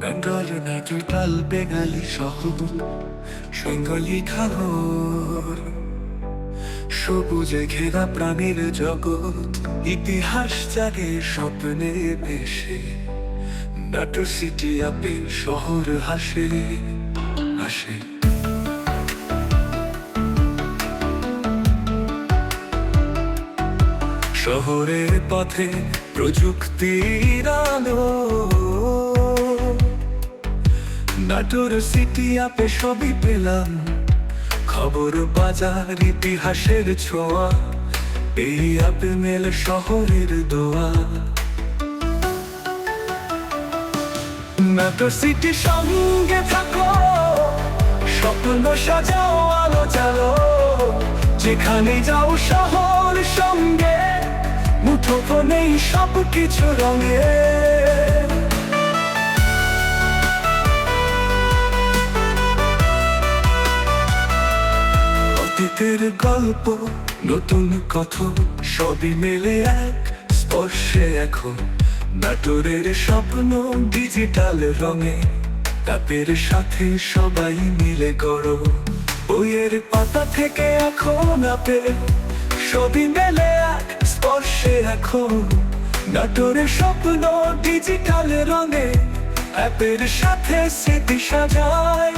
Bengal natural Bengali শহর বেঙ্গলি খাগর সবুজে ঘেরা প্রাণীর জগৎ, ইতিহাস জাগে স্বপ্নে ভেসে। নাটো সিটি আপেল শহর হাসে হাসে। শহরের পথে প্রযুক্তির আলো। নাটোর সিটি আপে সবই পেলাম। খবর বাজার, ইতিহাসের ছোঁয়া, এই আপে মেল শহরের দোয়া। নাটোর সিটি সঙ্গে থাকো, স্বপ্ন সাজাও, আলো চালো। যেখানে যাও, শহর সঙ্গে মুঠো ফোনেই সব কিছু রঙে। অতীতের গল্প, নতুন কথন সবই মেলে এক স্পর্শে এখন নাটোরের স্বপ্ন ডিজিটাল রঙে, তাপের সাথে সবাই মিলে গড়ো। বইয়ের পাতা থেকে এখন আপে, সবই মেলে এক স্পর্শে এখন নাটোরের স্বপ্ন ডিজিটাল রঙে, অ্যাপের সাথে স্মৃতি সাজায়।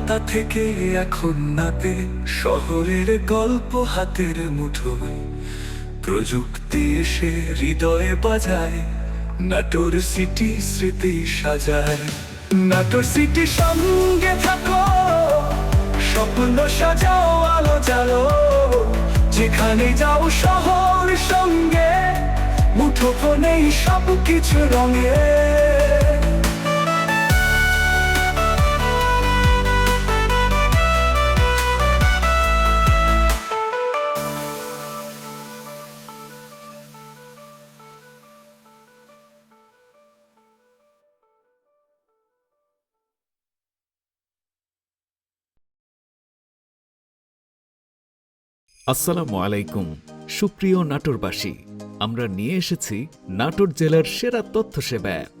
পাতা থেকে এখন নাতে শহরের গল্প হাতের মুঠোয়। প্রযুক্তি এসে হৃদয়ে বাজায়, নাটোর সিটি স্মৃতি সাজায়। নাটোর সিটি সঙ্গে থাকো, স্বপ্ন সাজাও, আলো জালো যেখানে যাও শহর সঙ্গে মুঠো ফোনেই সব কিছু রঙে। আসসালামু আলাইকুম। সুপ্রিয় নাটোরবাসী, আমরা নিয়ে এসেছি নাটোর জেলার সেরা তথ্য সেবা অ্যাপ।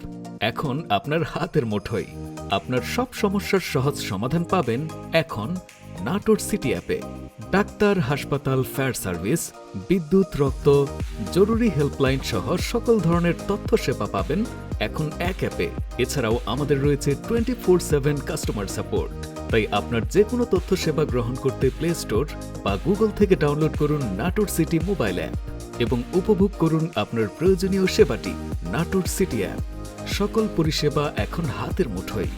এখন আপনার হাতের মুঠোয় আপনার সব সমস্যার সহজ সমাধান পাবেন এখন নাটোর সিটি অ্যাপে। ডাক্তার হাসপাতাল, ফায়ার সার্ভিস, বিদ্যুৎ, রক্ত, জরুরি হেল্পলাইন সহ সকল ধরনের তথ্য সেবা পাবেন এখন এক অ্যাপে। এছাড়াও আমাদের রয়েছে twenty four seven customer support. তাই আপনার যে কোনো তথ্য সেবা গ্রহণ করতে প্লে স্টোর বা গুগল থেকে ডাউনলোড করুন নাটোর সিটি মোবাইল অ্যাপ এবং উপভোগ করুন আপনার প্রয়োজনীয় সেবাটি নাটোর সিটি অ্যাপ। সকল পরিষেবা এখন হাতের মুঠোয়।